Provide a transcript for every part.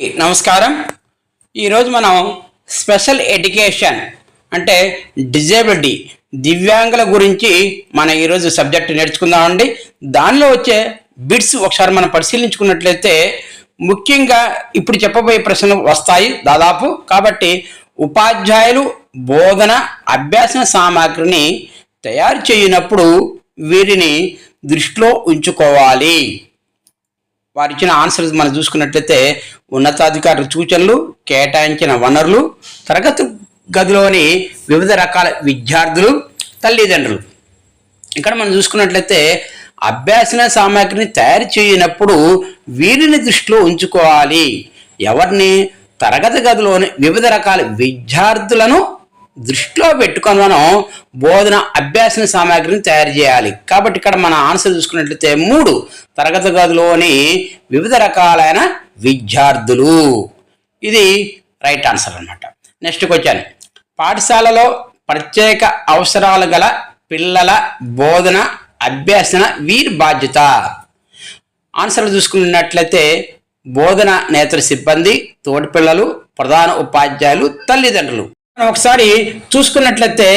నమస్కారం. ఈరోజు మనం స్పెషల్ ఎడ్యుకేషన్ అంటే డిజేబిలిటీ దివ్యాంగుల గురించి మనం ఈరోజు సబ్జెక్ట్ నేర్చుకుందామండి దానిలో వచ్చే బిట్స్ ఒకసారి మనం పరిశీలించుకున్నట్లయితే ముఖ్యంగా ఇప్పుడు చెప్పబోయే ప్రశ్నలు వస్తాయి దాదాపు. కాబట్టి ఉపాధ్యాయులు బోధన అభ్యాసన సామాగ్రిని తయారు చేయనప్పుడు వీరిని దృష్టిలో ఉంచుకోవాలి. వారు ఇచ్చిన ఆన్సర్స్ మనం చూసుకున్నట్లయితే ఉన్నతాధికారుల సూచనలు కేటాయించిన వనరులు తరగతి గదిలోని వివిధ రకాల విద్యార్థులు తల్లిదండ్రులు. ఇక్కడ మనం చూసుకున్నట్లయితే అభ్యాసన సామాగ్రిని తయారు చేయనప్పుడు వీరిని దృష్టిలో ఉంచుకోవాలి. ఎవరిని? తరగతి గదిలోని వివిధ రకాల విద్యార్థులను దృష్టిలో పెట్టుకొని మనం బోధన అభ్యాసన సామాగ్రిని తయారు చేయాలి. కాబట్టి ఇక్కడ మన ఆన్సర్ చూసుకున్నట్లయితే మూడు తరగతి గదిలోని వివిధ రకాలైన విద్యార్థులు. ఇది రైట్ ఆన్సర్ అన్నమాట. నెక్స్ట్కి వచ్చాను పాఠశాలలో ప్రత్యేక అవసరాలు గల పిల్లల బోధన అభ్యాసన వీరి బాధ్యత. ఆన్సర్లు చూసుకున్నట్లయితే బోధన నేత్ర సిబ్బంది తోటి పిల్లలు ప్రధాన ఉపాధ్యాయులు తల్లిదండ్రులు. ఒకసారి చూసుకున్నట్లయితే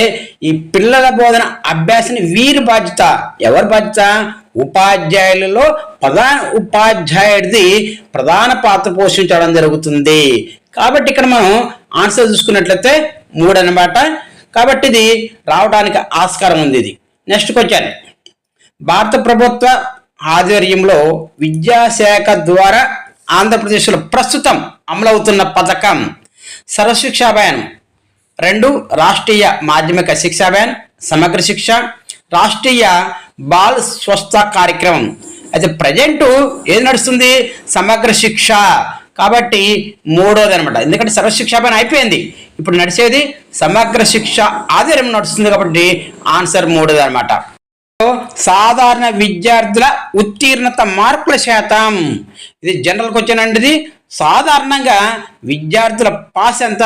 ఈ పిల్లల బోధన అభ్యాసని వీరి బాధ్యత. ఎవరి బాధ్యత? ఉపాధ్యాయులలో ప్రధాన ఉపాధ్యాయుడిది ప్రధాన పాత్ర పోషించడం జరుగుతుంది. కాబట్టి ఇక్కడ మనం ఆన్సర్ చూసుకున్నట్లయితే మూడు అన్నమాట. కాబట్టి ఇది రావడానికి ఆస్కారం ఉంది ఇది. Next question. భారత ప్రభుత్వ ఆధ్వర్యంలో విద్యాశాఖ ద్వారా ఆంధ్రప్రదేశ్లో ప్రస్తుతం అమలవుతున్న పథకం. సర్వశిక్ష అభియాన్ రెండు రాష్ట్రీయ మాధ్యమిక శిక్షా వ్యాన్ సమగ్ర శిక్ష రాష్ట్రీయ బాల్ స్వస్థ కార్యక్రమం. అయితే ప్రజెంట్ ఏది నడుస్తుంది? సమగ్ర శిక్ష. కాబట్టి మూడోది అనమాట ఎందుకంటే సర్వశిక్ష అభియాన్ అయిపోయింది. ఇప్పుడు నడిచేది సమగ్ర శిక్ష ఆధారం నడుస్తుంది కాబట్టి ఆన్సర్ మూడోది అనమాట సాధారణ విద్యార్థుల ఉత్తీర్ణత మార్కుల శాతం. ఇది జనరల్ క్వశ్చన్ అండి సాధారణంగా విద్యార్థుల పాస్ ఎంత?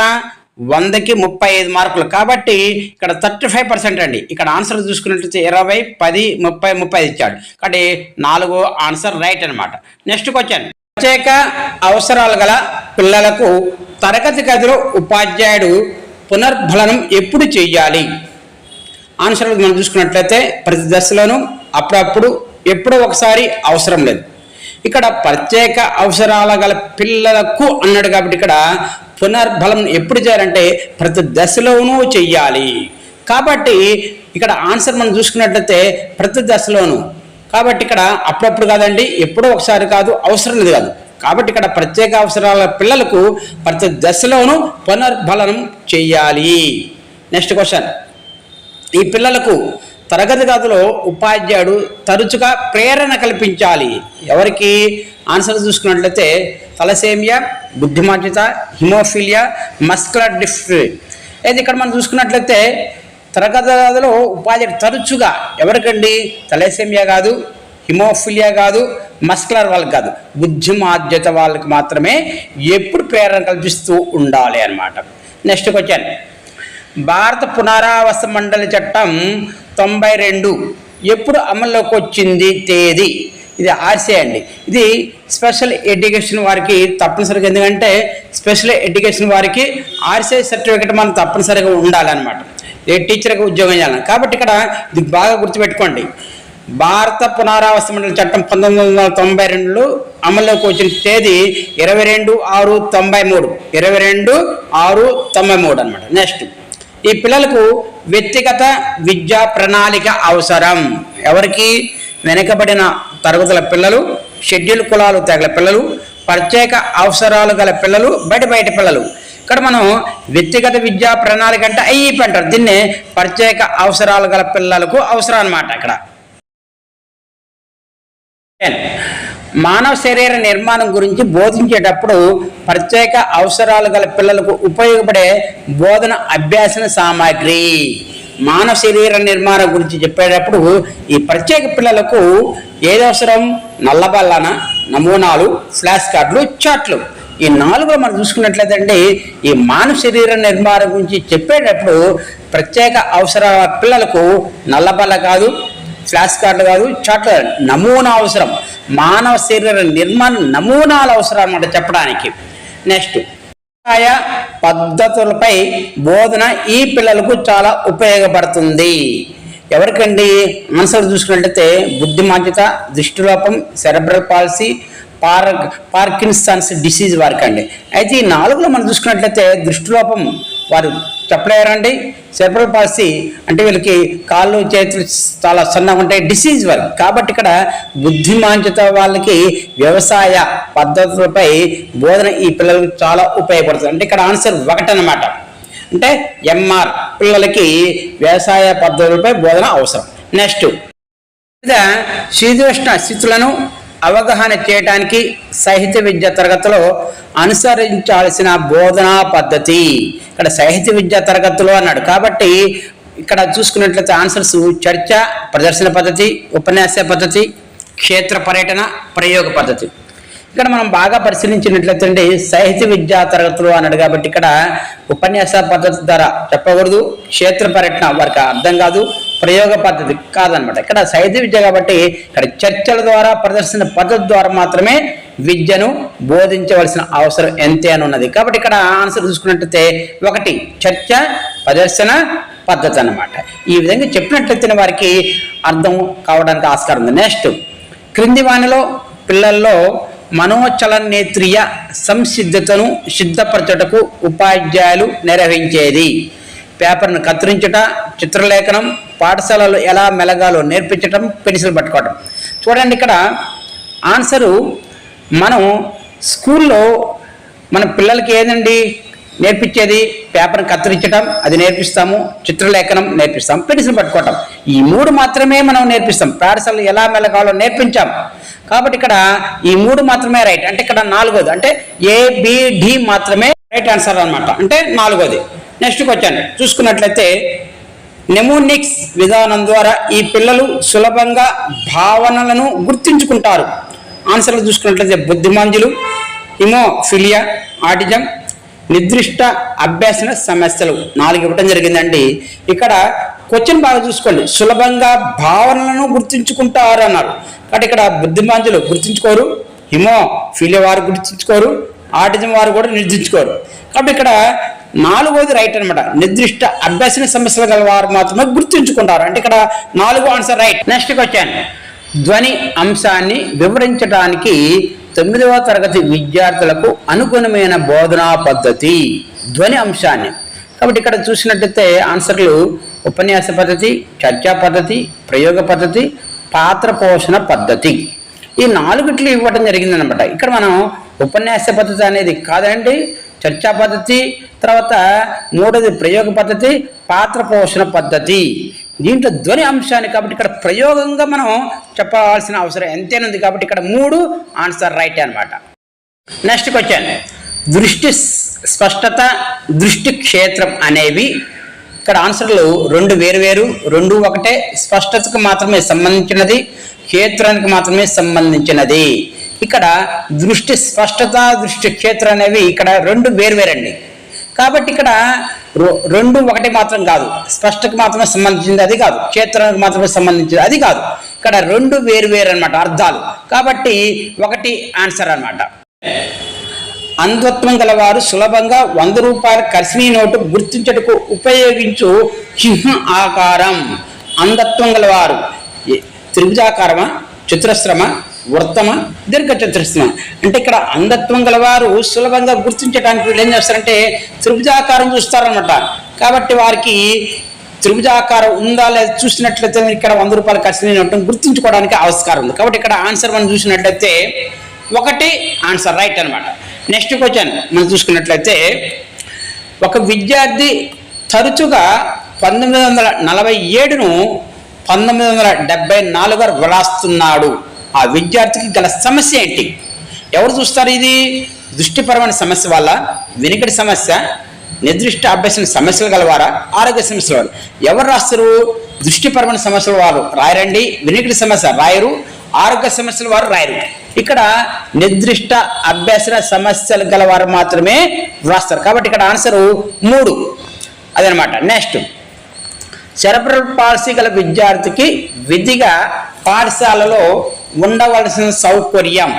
వందకి ముప్పై ఐదు మార్కులు. కాబట్టి ఇక్కడ థర్టీ ఫైవ్ పర్సెంట్ అండి. ఇక్కడ ఆన్సర్ చూసుకున్నట్లయితే ఇరవై పది ముప్పై ముప్పై ఐదు ఇచ్చాడు. కాబట్టి నాలుగో ఆన్సర్ రైట్ అనమాట నెక్స్ట్ క్వశ్చన్. ప్రత్యేక అవసరాలు గల పిల్లలకు తరగతి గదిలో ఉపాధ్యాయుడు పునర్భలనం ఎప్పుడు చేయాలి? ఆన్సర్ మనం చూసుకున్నట్లయితే ప్రతి దశలోనూ అప్పుడప్పుడు ఎప్పుడో ఒకసారి అవసరం లేదు. ఇక్కడ ప్రత్యేక అవసరాల గల పిల్లలకు అన్నాడు కాబట్టి ఇక్కడ పునర్బలం ఎప్పుడు చేయాలంటే ప్రతి దశలోనూ చెయ్యాలి. కాబట్టి ఇక్కడ ఆన్సర్ మనం చూసుకున్నట్లయితే ప్రతి దశలోనూ. కాబట్టి ఇక్కడ అప్పుడప్పుడు కాదండి ఎప్పుడో ఒకసారి కాదు అవసరం లేదు కాదు. కాబట్టి ఇక్కడ ప్రత్యేక అవసరాల పిల్లలకు ప్రతి దశలోనూ పునర్బలనం చెయ్యాలి. Next question. ఈ పిల్లలకు తరగతి గదిలో ఉపాధ్యాయుడు తరచుగా ప్రేరణ కల్పించాలి. ఎవరికి? ఆన్సర్ చూసుకున్నట్లయితే తలసేమియా బుద్ధిమాంద్యత హిమోఫిలియా మస్కులర్ డిఫ్రీ. అయితే ఇక్కడ మనం చూసుకున్నట్లయితే తరగతి గదిలో ఉపాధ్యాయుడు తరచుగా ఎవరికండి? తలసేమియా కాదు హిమోఫిలియా కాదు మస్కులర్ వాళ్ళకి కాదు. బుద్ధిమాద్యత వాళ్ళకి మాత్రమే ఎప్పుడు ప్రేరణ కల్పిస్తూ ఉండాలి అన్నమాట. Next question. భారత పునరావాస మండలి చట్టం తొంభై రెండు. ఎప్పుడు అమల్లోకి వచ్చింది తేదీ? ఇది ఆర్సీ అండి. ఇది స్పెషల్ ఎడ్యుకేషన్ వారికి తప్పనిసరిగా ఎందుకంటే స్పెషల్ ఎడ్యుకేషన్ వారికి ఆర్సీ సర్టిఫికేట్ మనం తప్పనిసరిగా ఉండాలన్నమాట. ఏ టీచర్గా ఉద్యోగం చేయాలని కాబట్టి ఇక్కడ ఇది బాగా గుర్తుపెట్టుకోండి. భారత పునరావాస మండలి చట్టం పంతొమ్మిది వందల తొంభై రెండులో అమల్లోకి వచ్చిన తేదీ ఇరవై రెండు ఆరు తొంభై మూడు. ఇరవై రెండు ఆరు తొంభై మూడు అనమాట నెక్స్ట్. ఈ పిల్లలకు వ్యక్తిగత విద్యా ప్రణాళిక అవసరం. ఎవరికి వెనుకబడిన తరగతుల పిల్లలు షెడ్యూల్ కులాలు తెగల పిల్లలు ప్రత్యేక అవసరాలు గల పిల్లలు బయట బయట పిల్లలు. ఇక్కడ మనం వ్యక్తిగత విద్యా ప్రణాళిక అంటే ఐఈపీ అంటారు. దీన్నే ప్రత్యేక అవసరాలు గల పిల్లలకు అవసరం అనమాట అక్కడ. మానవ శరీర నిర్మాణం గురించి బోధించేటప్పుడు ప్రత్యేక అవసరాలు గల పిల్లలకు ఉపయోగపడే బోధన అభ్యాసన సామాగ్రి. మానవ శరీర నిర్మాణం గురించి చెప్పేటప్పుడు ఈ ప్రత్యేక పిల్లలకు ఏది అవసరం? నల్లబల్లన నమూనాలు ఫ్లాష్ కార్డులు చాట్లు. ఈ నాలుగులో మనం చూసుకున్నట్లయితే అండి ఈ మానవ శరీర నిర్మాణం గురించి చెప్పేటప్పుడు ప్రత్యేక అవసరాల పిల్లలకు నల్లబల్ల కాదు ఫ్లాష్ కార్డులు కాదు చాట్ల నమూనా అవసరం. మానవ శరీర నిర్మాణ నమూనాలు అవసరం అన్నమాట చెప్పడానికి. నెక్స్ట్ వ్యవసాయ పద్ధతులపై బోధన ఈ పిల్లలకు చాలా ఉపయోగపడుతుంది. ఎవరికండి? ఆన్సర్ చూసుకున్నట్లయితే బుద్ధిమాంద్యత దృష్టిలోపం సెరబ్రల్ పాలసీ పార్ పార్కిన్సన్స్ డిసీజ్ వారికి అండి అయితే ఈ నాలుగులో మనం చూసుకున్నట్లయితే దృష్టిలోపం వారు చెప్పలేరండి. సెర్బ్రల్ పాలసీ అంటే వీళ్ళకి కాళ్ళు చేతులు చాలా సన్నగా ఉంటాయి డిసీజ్ వారు. కాబట్టి ఇక్కడ బుద్ధిమాంచత వాళ్ళకి వ్యవసాయ పద్ధతులపై బోధన ఈ పిల్లలకు చాలా ఉపయోగపడుతుంది. అంటే ఇక్కడ ఆన్సర్ ఒకటనమాట అంటే ఎంఆర్ పిల్లలకి వ్యవసాయ పద్ధతులపై బోధన అవసరం. నెక్స్ట్. శ్రీకృష్ణ శీతోష్ణ స్థితులను అవగాహన చేయటానికి సాహిత్య విద్యా తరగతిలో అనుసరించాల్సిన బోధనా పద్ధతి. ఇక్కడ సాహిత్య విద్యా తరగతిలో అన్నాడు. కాబట్టి ఇక్కడ చూసుకున్నట్లయితే ఆన్సర్స్ చర్చ ప్రదర్శన పద్ధతి ఉపన్యాస పద్ధతి క్షేత్ర పర్యటన ప్రయోగ పద్ధతి. ఇక్కడ మనం బాగా పరిశీలించినట్లయితే అండి సాహిత్య విద్యా తరగతులు అన్నాడు కాబట్టి ఇక్కడ ఉపన్యాస పద్ధతి ద్వారా చెప్పకూడదు క్షేత్ర పర్యటన వారికి అర్థం కాదు ప్రయోగ పద్ధతి కాదనమాట. ఇక్కడ సాహిత్య విద్య కాబట్టి ఇక్కడ చర్చల ద్వారా ప్రదర్శన పద్ధతి ద్వారా మాత్రమే విద్యను బోధించవలసిన అవసరం ఎంతే అని ఉన్నది. కాబట్టి ఇక్కడ ఆన్సర్ చూసుకున్నట్లయితే ఒకటి చర్చ ప్రదర్శన పద్ధతి అన్నమాట. ఈ విధంగా చెప్పినట్లయితే వారికి అర్థం కావడానికి ఆస్కారం ఉంది. నెక్స్ట్ క్రింది వాణిలో పిల్లల్లో మనోచలనేత్రియ సంసిద్ధతను సిద్ధపరచటకు ఉపాధ్యాయులు నిర్వహించేది. పేపర్ను కత్తిరించుట చిత్రలేఖనం పాఠశాలలో ఎలా మెలగాలో నేర్పించటం పెన్సిల్ పట్టుకోవటం. చూడండి ఇక్కడ ఆన్సరు మనం స్కూల్లో మన పిల్లలకి ఏదండి? నేర్పించేది పేపర్ని కత్తిరించడం అది నేర్పిస్తాము చిత్రలేఖనం నేర్పిస్తాం పెన్సిల్ పట్టుకోవటం. ఈ మూడు మాత్రమే మనం నేర్పిస్తాం. పాఠశాలలో ఎలా మెలగాలో నేర్పించాం. కాబట్టి ఇక్కడ ఈ మూడు మాత్రమే రైట్. అంటే ఇక్కడ నాలుగోది. అంటే ఏబిడి మాత్రమే రైట్ ఆన్సర్ అనమాట అంటే నాలుగోది. నెక్స్ట్ క్వశ్చన్ చూసుకున్నట్లయితే నెమోనిక్స్ విధానం ద్వారా ఈ పిల్లలు సులభంగా భావనలను గుర్తించుకుంటారు. ఆన్సర్లు చూసుకున్నట్లయితే బుద్ధిమాంజులు హిమోఫిలియా ఆటిజం నిర్దిష్ట అభ్యాసన సమస్యలు. నాలుగు ఇవ్వటం జరిగిందండి. ఇక్కడ క్వశ్చన్ బాగా చూసుకోండి. సులభంగా భావనలను గుర్తించుకుంటారు అన్నారు కాబట్టి ఇక్కడ బుద్ధిమాంజులు గుర్తించుకోరు హిమోఫిలియా వారు గుర్తించుకోరు ఆటిజం వారు కూడా నిర్దించుకోరు కాబట్టి ఇక్కడ నాలుగోది రైట్ అన్నమాట. నిర్దిష్ట అభ్యసన సమస్యలు గల వారు మాత్రమే గుర్తుంచుకుంటారు. అంటే ఇక్కడ నాలుగో ఆన్సర్ రైట్ నెక్స్ట్కి వచ్చాను ధ్వని అంశాన్ని వివరించడానికి తొమ్మిదవ తరగతి విద్యార్థులకు అనుగుణమైన బోధనా పద్ధతి. ధ్వని అంశాన్ని. కాబట్టి ఇక్కడ చూసినట్టయితే ఆన్సర్లు ఉపన్యాస పద్ధతి చర్చా పద్ధతి ప్రయోగ పద్ధతి పాత్ర పోషణ పద్ధతి. ఈ నాలుగిట్లు ఇవ్వడం జరిగిందనమాట ఇక్కడ మనం ఉపన్యాస పద్ధతి అనేది కాదండి చర్చా పద్ధతి తర్వాత మూడోది ప్రయోగ పద్ధతి పాత్ర పోషణ పద్ధతి. దీంట్లో ధ్వని అంశాన్ని కాబట్టి ఇక్కడ ప్రయోగంగా మనం చెప్పవలసిన అవసరం ఎంతేనుంది కాబట్టి ఇక్కడ మూడు ఆన్సర్ రైట్ అనమాట నెక్స్ట్ క్వశ్చన్. దృష్టి స్పష్టత దృష్టి క్షేత్రం అనేవి ఇక్కడ ఆన్సర్లు రెండు వేరు వేరు రెండు ఒకటే స్పష్టతకు మాత్రమే సంబంధించినది క్షేత్రానికి మాత్రమే సంబంధించినది. ఇక్కడ దృష్టి స్పష్టత దృష్టి క్షేత్రం అనేవి ఇక్కడ రెండు వేరువేరండి. కాబట్టి ఇక్కడ రొ- రెండు ఒకటి మాత్రం కాదు. స్పష్టకు మాత్రమే సంబంధించింది అది కాదు. క్షేత్రానికి మాత్రమే సంబంధించింది అది కాదు. ఇక్కడ రెండు వేరు వేరు అనమాట అర్థాలు. కాబట్టి ఒకటి ఆన్సర్ అన్నమాట. అంధత్వం గలవారు సులభంగా వంద రూపాయల కర్సినీ నోటు గుర్తించటకు ఉపయోగించు చిహ్న ఆకారం. అంధత్వం గలవారు. త్రిభుజాకారమా? చతురస్రమా? వృత్తమ దీర్ఘచతురస్మ అంటే ఇక్కడ అంధత్వం గలవారు సులభంగా గుర్తించడానికి వీళ్ళు ఏం చేస్తారంటే త్రిభుజాకారం చూస్తారనమాట కాబట్టి వారికి త్రిభుజాకారం ఉందా లేదా చూసినట్లయితే ఇక్కడ వంద రూపాయలు ఖర్చు నోటు గుర్తించుకోవడానికి ఆవిష్కారం ఉంది. కాబట్టి ఇక్కడ ఆన్సర్ మనం చూసినట్లయితే ఒకటి ఆన్సర్ రైట్ అన్నమాట. నెక్స్ట్ క్వశ్చన్ మనం చూసుకున్నట్లయితే ఒక విద్యార్థి తరచుగా పంతొమ్మిది వందల నలభై ఏడును పంతొమ్మిది వందల డెబ్బై నాలుగు వ్రాస్తున్నాడు. ఆ విద్యార్థికి గల సమస్య ఏంటి? ఎవరు చూస్తారు ఇది? దృష్టిపరమైన సమస్య వల్ల వెనుకటి సమస్య నిర్దిష్ట అభ్యసన సమస్యలు గలవారా? ఆరోగ్య సమస్యల వారు ఎవరు రాస్తారు? దృష్టిపరమైన సమస్యల వారు. రాయరండి. వెనుకటి సమస్య రాయరు. ఆరోగ్య సమస్యల వారు రాయరు. ఇక్కడ నిర్దిష్ట అభ్యసన సమస్యలు గలవారు మాత్రమే వ్రాస్తారు కాబట్టి ఇక్కడ ఆన్సరు మూడు. అదనమాట. నెక్స్ట్. సెరబ్రల్ పాలసీ గల విద్యార్థికి విధిగా పాఠశాలలో ఉండవలసిన సౌకర్యం.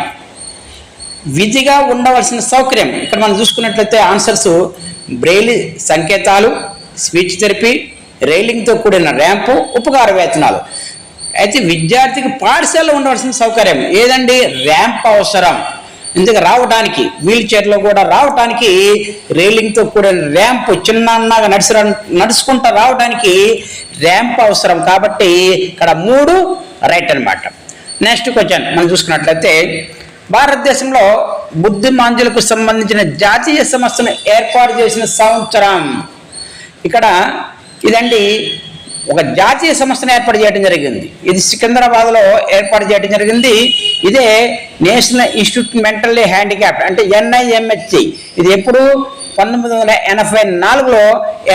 విధిగా ఉండవలసిన సౌకర్యం. ఇక్కడ మనం చూసుకున్నట్లయితే ఆన్సర్స్ బ్రెయిలీ సంకేతాలు స్పీచ్ థెరపీ రైలింగ్తో కూడిన ర్యాంపు ఉపకార వేతనాలు. అయితే విద్యార్థికి పాఠశాలలో ఉండవలసిన సౌకర్యం ఏదండి? ర్యాంప్ అవసరం. ఇందుకు రావడానికి వీల్ చైర్లో కూడా రావడానికి రైలింగ్తో కూడిన ర్యాంప్ చిన్నగా నడిచి నడుచుకుంటూ రావడానికి ర్యాంప్ అవసరం. కాబట్టి ఇక్కడ మూడు రైట్ అనమాట నెక్స్ట్ క్వశ్చన్ మనం చూసుకున్నట్లయితే భారతదేశంలో బుద్ధిమాంద్యులకు సంబంధించిన జాతీయ సంస్థను ఏర్పాటు చేసిన సంవత్సరం. ఇక్కడ ఇదండి ఒక జాతీయ సంస్థను ఏర్పాటు చేయడం జరిగింది. ఇది సికింద్రాబాద్లో ఏర్పాటు చేయడం జరిగింది. ఇదే నేషనల్ ఇన్స్టిట్యూట్ మెంటల్లీ హ్యాండిక్యాప్ అంటే ఎన్ఐఎంహెచ్సి. ఇది ఎప్పుడు? పంతొమ్మిది వందల ఎనభై నాలుగులో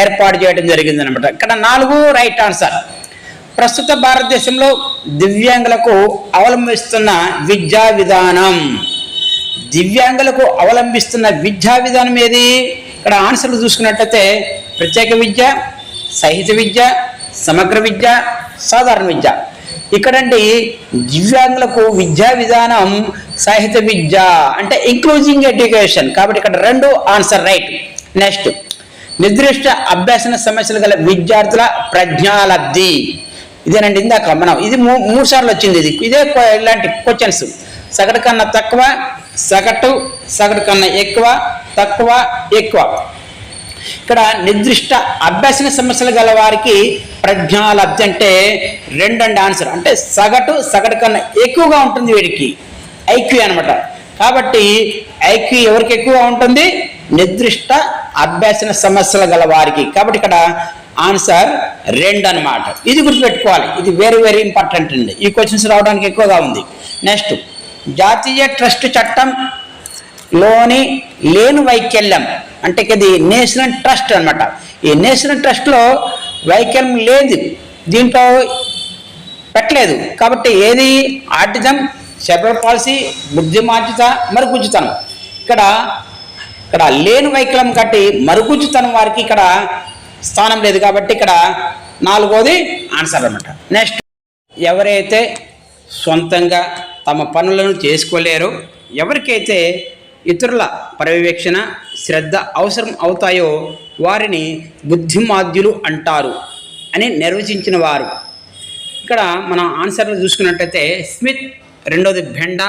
ఏర్పాటు చేయడం జరిగింది అనమాట ఇక్కడ నాలుగు రైట్ ఆన్సర్. ప్రస్తుత భారతదేశంలో దివ్యాంగులకు అవలంబిస్తున్న విద్యా విధానం. దివ్యాంగులకు అవలంబిస్తున్న విద్యా విధానం ఏది? ఇక్కడ ఆన్సర్లు చూసుకున్నట్లయితే ప్రత్యేక విద్య సహిత విద్య సమగ్ర విద్య సాధారణ విద్య. ఇక్కడండి దివ్యాంగులకు విద్యా విధానం సాహిత్య విద్య అంటే ఇంక్లూజింగ్ ఎడ్యుకేషన్ కాబట్టి ఇక్కడ రెండు ఆన్సర్ రైట్. నెక్స్ట్ నిర్దిష్ట అభ్యాసన సమస్యలు గల విద్యార్థుల ప్రజ్ఞాలబ్ధి. ఇదేనండి ఇందాక మనం ఇది మూ- మూడు సార్లు వచ్చింది ఇది. ఇదే ఇలాంటి క్వశ్చన్స్ సగటు కన్నా తక్కువ సగటు సగటు కన్నా ఎక్కువ తక్కువ ఎక్కువ. ఇక్కడ నిర్దిష్ట అభ్యసన సమస్యలు గల వారికి ప్రజ్ఞాలబ్ధి అంటే రెండండి ఆన్సర్ అంటే సగటు సగటు కన్నా ఎక్కువగా ఉంటుంది వీడికి. ఐక్యూ అనమాట కాబట్టి ఐక్యూ ఎవరికి ఎక్కువగా ఉంటుంది? నిర్దిష్ట అభ్యసన సమస్యలు గల వారికి. కాబట్టి ఇక్కడ ఆన్సర్ రెండు అన్నమాట. ఇది గుర్తుపెట్టుకోవాలి. ఇది వెరీ వెరీ ఇంపార్టెంట్ అండి. ఈ క్వశ్చన్స్ రావడానికి ఎక్కువగా ఉంది. నెక్స్ట్ జాతీయ ట్రస్ట్ చట్టం లోని లేని వైకల్యం అంటే ఇది నేషనల్ ట్రస్ట్ అన్నమాట. ఈ నేషనల్ ట్రస్ట్లో వైకల్యం లేదు. దీంట్లో పెట్టలేదు. కాబట్టి ఏది? ఆర్టిజం సెపరేట్ పాలసీ బుద్ధిమార్జిత మరుగుజ్జుతనం. ఇక్కడ ఇక్కడ లేని వైకల్యం కట్టి మరుగుజ్జుతనం వారికి ఇక్కడ స్థానం లేదు కాబట్టి ఇక్కడ నాలుగోది ఆన్సర్ అనమాట నెక్స్ట్ ఎవరైతే సొంతంగా తమ పనులను చేసుకోలేరో ఎవరికైతే ఇతరుల పర్యవేక్షణ శ్రద్ధ అవసరం అవుతాయో వారిని బుద్ధిమాద్యులు అంటారు అని నిర్వచించిన వారు. ఇక్కడ మనం ఆన్సర్లు చూసుకున్నట్టయితే స్మిత్ రెండోది బెండా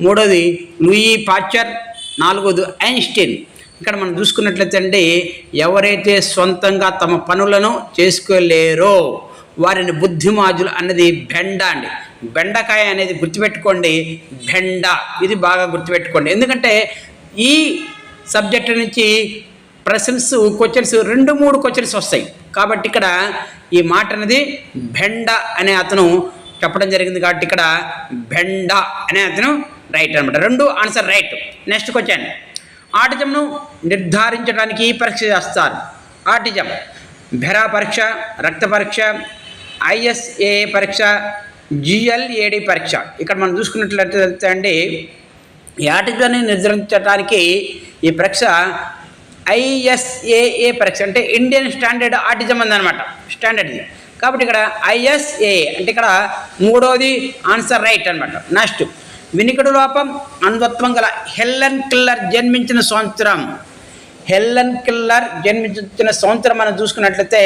మూడోది లూయి పాచర్ నాలుగోది ఐన్స్టీన్. ఇక్కడ మనం చూసుకున్నట్లయితే అండి ఎవరైతే సొంతంగా తమ పనులను చేసుకోలేరో వారిని బుద్ధిమాజులు అన్నది బెండ అండి. బెండకాయ అనేది గుర్తుపెట్టుకోండి బెండ. ఇది బాగా గుర్తుపెట్టుకోండి. ఎందుకంటే ఈ సబ్జెక్ట్ నుంచి ప్రశ్నస్ క్వశ్చన్స్ రెండు మూడు క్వశ్చన్స్ వస్తాయి. కాబట్టి ఇక్కడ ఈ మాట అనేది బెండ అనే అతను చెప్పడం జరిగింది కాబట్టి ఇక్కడ బెండ అనే అతను రైట్ అనమాట రెండు ఆన్సర్ రైట్. నెక్స్ట్ క్వశ్చన్ ఆటిజంను నిర్ధారించడానికి ఈ పరీక్ష చేస్తారు. ఆటిజం బెరా పరీక్ష రక్త పరీక్ష ఐఎస్ఏ పరీక్ష జిఎల్ఏడి పరీక్ష. ఇక్కడ మనం చూసుకున్నట్లయితే అండి ఈ ఆటిజాన్ని నిర్ధారించడానికి ఈ పరీక్ష ఐఎస్ఏఏ పరీక్ష అంటే ఇండియన్ స్టాండర్డ్ ఆటిజం ఉందన్నమాట స్టాండర్డ్ కాబట్టి ఇక్కడ ఐఎస్ఏ అంటే ఇక్కడ మూడోది ఆన్సర్ రైట్ అన్నమాట. నెక్స్ట్ వినికిడు లోపం అంధత్వం గల హెల్లెన్ కిల్లర్ జన్మించిన సంవత్సరం. హెల్లన్ కిల్లర్ జన్మించిన సంవత్సరం మనం చూసుకున్నట్లయితే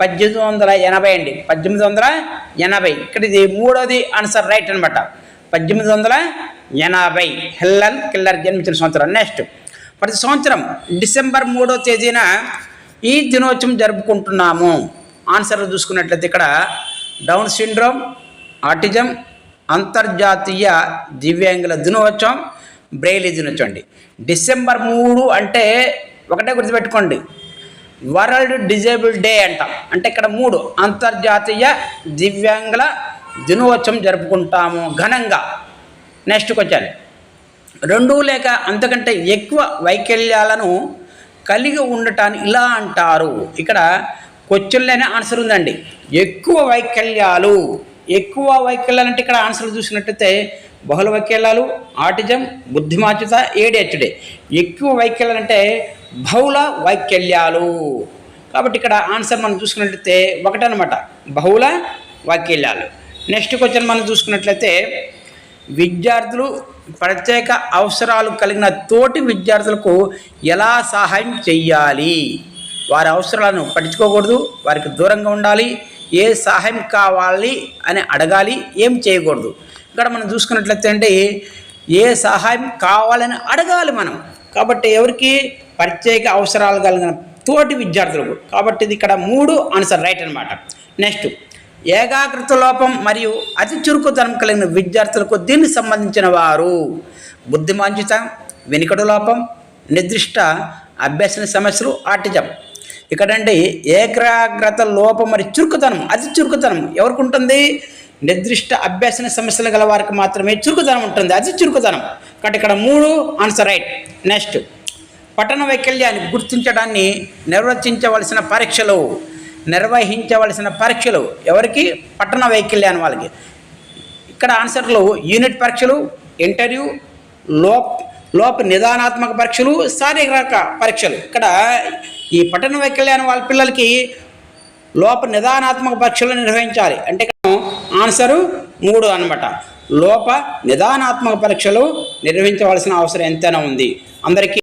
పద్దెనిమిది వందల ఎనభై అండి. పద్దెనిమిది వందల ఎనభై. ఇక్కడ ఇది మూడోది ఆన్సర్ రైట్ అనమాట పద్దెనిమిది వందల ఎనభై. హెల్లన్ కిల్లర్ జన్మించిన సంవత్సరం. నెక్స్ట్ ప్రతి సంవత్సరం డిసెంబర్ మూడో తేదీన ఈ దినోత్సవం జరుపుకుంటున్నాము. ఆన్సర్ చూసుకున్నట్లయితే ఇక్కడ డౌన్ సిండ్రోమ్ ఆటిజం అంతర్జాతీయ దివ్యాంగుల దినోత్సవం బ్రెయిలీ దినోత్సవం అండి. డిసెంబర్ మూడు అంటే ఒకటే గుర్తుపెట్టుకోండి. వరల్డ్ డిజేబుల్ డే అంటాం. అంటే ఇక్కడ మూడు అంతర్జాతీయ దివ్యాంగుల దినోత్సవం జరుపుకుంటాము ఘనంగా. నెక్స్ట్కి వచ్చాను. రెండు లేక అంతకంటే ఎక్కువ వైకల్యాలను కలిగి ఉండటాన్ని ఇలా అంటారు. ఇక్కడ క్వశ్చన్లోనే ఆన్సర్ ఉందండి. ఎక్కువ వైకల్యాలు ఎక్కువ వైకల్యాలు అంటే ఇక్కడ ఆన్సర్లు చూసినట్టయితే బహుళ వైకల్యాలు ఆటిజం బుద్ధిమాచ్యత ఏడిహెచ్డి ఎక్కువ వైకల్యాలు అంటే బహుళ వైకల్యాలు. కాబట్టి ఇక్కడ ఆన్సర్ మనం చూసుకున్నట్లయితే ఒకటనమాట బహుళ వైకల్యాలు. నెక్స్ట్ క్వశ్చన్ మనం చూసుకున్నట్లయితే విద్యార్థులు ప్రత్యేక అవసరాలు కలిగిన తోటి విద్యార్థులకు ఎలా సహాయం చేయాలి వారి అవసరాలను పట్టించుకోకూడదు వారికి దూరంగా ఉండాలి ఏ సహాయం కావాలి అని అడగాలి ఏం చేయకూడదు. ఇక్కడ మనం చూసుకున్నట్లయితే అంటే ఏ సహాయం కావాలని అడగాలి మనం. కాబట్టి ఎవరికి ప్రత్యేక అవసరాలు కలిగిన తోటి విద్యార్థులకు. కాబట్టి ఇది ఇక్కడ మూడు ఆన్సర్ రైట్ అనమాట నెక్స్ట్ ఏకాగ్రత లోపం మరియు అతి చురుకుతనం కలిగిన విద్యార్థులకు దీనికి సంబంధించిన వారు బుద్ధిమాంజిత వెనుకడు లోపం నిర్దిష్ట అభ్యసన సమస్యలు ఆటిజం ఇక్కడంటే ఏకాగ్రత లోపం మరియు చురుకుతనం అతి చురుకుతనం. ఎవరికి ఉంటుంది నిర్దిష్ట అభ్యసన సమస్యలు గల వారికి మాత్రమే చురుకుతనం ఉంటుంది అతి చురుకుతనం. కాబట్టి ఇక్కడ మూడు ఆన్సర్ రైట్. నెక్స్ట్ పట్టణ వైకల్యాన్ని గుర్తించడాన్ని నిర్వర్తించవలసిన పరీక్షలు. నిర్వహించవలసిన పరీక్షలు. ఎవరికి? పట్టణ వైకల్యాన్ని వాళ్ళకి. ఇక్కడ ఆన్సర్లు యూనిట్ పరీక్షలు ఇంటర్వ్యూ లోప్ లోప నిదానాత్మక పరీక్షలు శారీరక పరీక్షలు. ఇక్కడ ఈ పట్టణ వైకల్యాన్ని వాళ్ళ పిల్లలకి లోప నిదానాత్మక పరీక్షలు నిర్వహించాలి. అంటే ఆన్సరు మూడు అన్నమాట. లోప నిదానాత్మక పరీక్షలు నిర్వహించవలసిన అవసరం ఎంతైనా ఉంది. అందరికీ